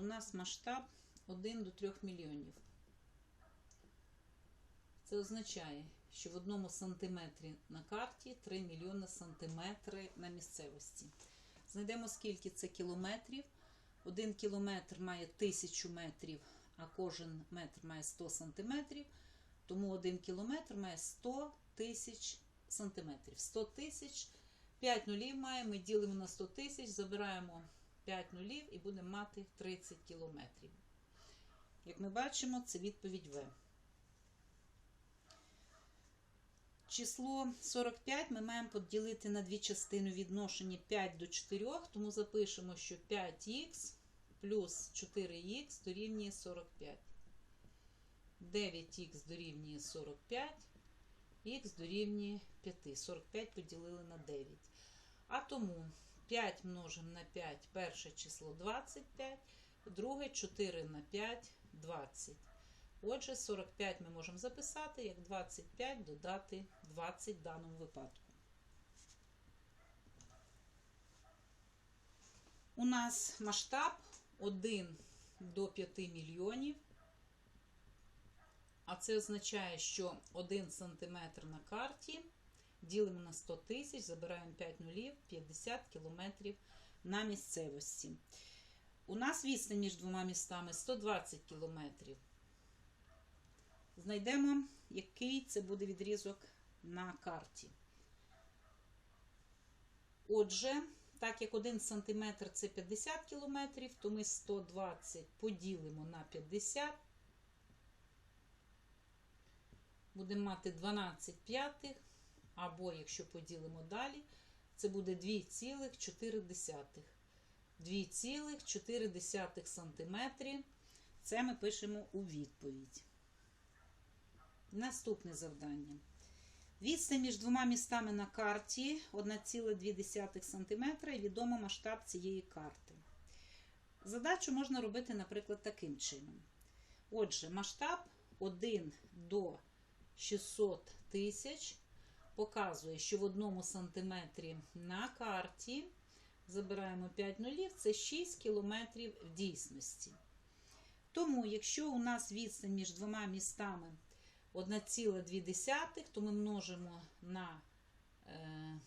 нас масштаб 1 до 3 мільйонів. Це означає, що в одному сантиметрі на карті 3 мільйони сантиметри на місцевості. Знайдемо, скільки це кілометрів. Один кілометр має 1000 метрів, а кожен метр має 100 сантиметрів. Тому один кілометр має 100 тисяч сантиметрів. 100 тисяч, 5 нулів має, ми ділимо на 100 тисяч, забираємо 5 нулів і будемо мати 30 кілометрів. Як ми бачимо, це відповідь В. Число 45 ми маємо поділити на дві частини у відношенні 5 до 4, тому запишемо, що 5х плюс 4х дорівнює 45. 9х дорівнює 45, х дорівнює 5. 45 поділили на 9. А тому 5 множимо на 5, перше число 25, друге 4 на 5 20. Отже, 45 ми можемо записати як 25 додати 20 в даному випадку. У нас масштаб 1 до 5 мільйонів. А це означає, що 1 см на карті ділимо на 100 тисяч, забираємо 5 нулів, 50 кілометрів на місцевості. У нас відстань між двома містами 120 кілометрів. Знайдемо, який це буде відрізок на карті. Отже, так як 1 см це 50 км, то ми 120 поділимо на 50. Будемо мати 12 п'ятих, або, якщо поділимо далі, це буде 2,4. 2,4 см. Це ми пишемо у відповідь. Наступне завдання. Відстань між двома містами на карті 1,2 см і відомо масштаб цієї карти. Задачу можна робити, наприклад, таким чином. Отже, масштаб 1 до 600 тисяч показує, що в одному сантиметрі на карті забираємо 5 нулів, це 6 кілометрів в дійсності. Тому, якщо у нас відстань між двома містами 1,2, то ми множимо на е,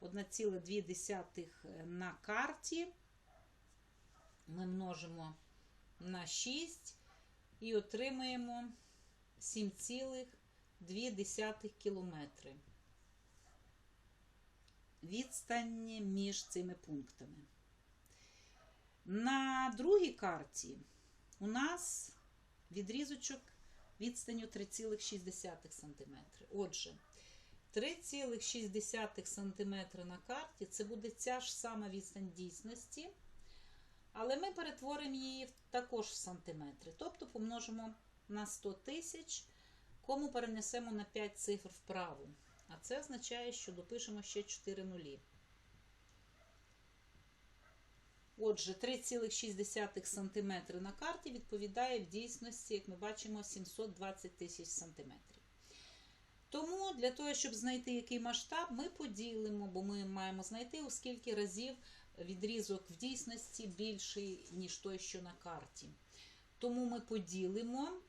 1,2 на карті, ми множимо на 6 і отримаємо 7,2 кілометри. Відстань між цими пунктами. На другій карті у нас відрізочок відстанню 3,6 см. Отже, 3,6 см на карті це буде ця ж сама відстань дійсності, але ми перетворимо її також в сантиметри. Тобто помножимо на 100 тисяч, кому перенесемо на 5 цифр вправо. А це означає, що допишемо ще 4 нулі. Отже, 3,6 см на карті відповідає в дійсності, як ми бачимо, 720 тисяч сантиметрів. Тому для того, щоб знайти який масштаб, ми поділимо, бо ми маємо знайти, у скільки разів відрізок в дійсності більший, ніж той, що на карті. Тому ми поділимо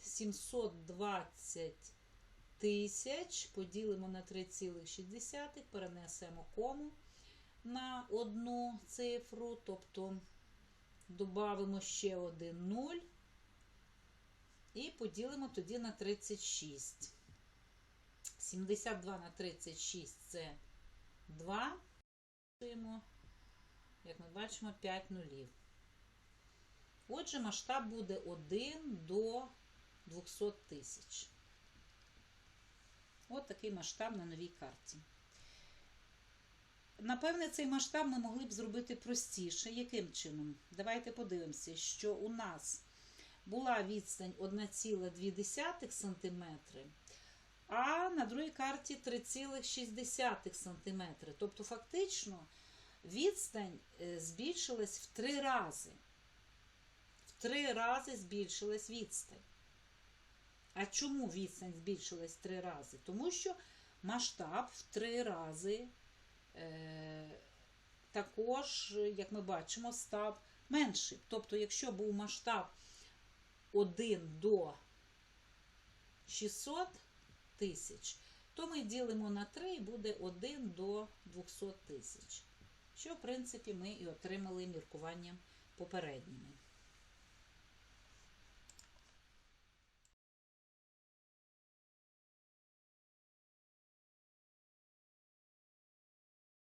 720 тисяч, поділимо на 3,6, перенесемо кому на одну цифру, тобто додамо ще один 0 і поділимо тоді на 36. 72 на 36 це 2. Як ми бачимо, 5 нулів. Отже, масштаб буде 1 до 200 тисяч. От такий масштаб на новій карті. Напевне, цей масштаб ми могли б зробити простіше. Яким чином? Давайте подивимося, що у нас була відстань 1,2 см, а на другій карті 3,6 см. Тобто, фактично, відстань збільшилась в три рази. Три рази збільшилась відстань. А чому відстань збільшилась три рази? Тому що масштаб в три рази е, також, як ми бачимо, став менший. Тобто, якщо був масштаб 1 до 600 тисяч, то ми ділимо на 3 і буде 1 до 200 тисяч. Що, в принципі, ми і отримали міркуванням попередніми.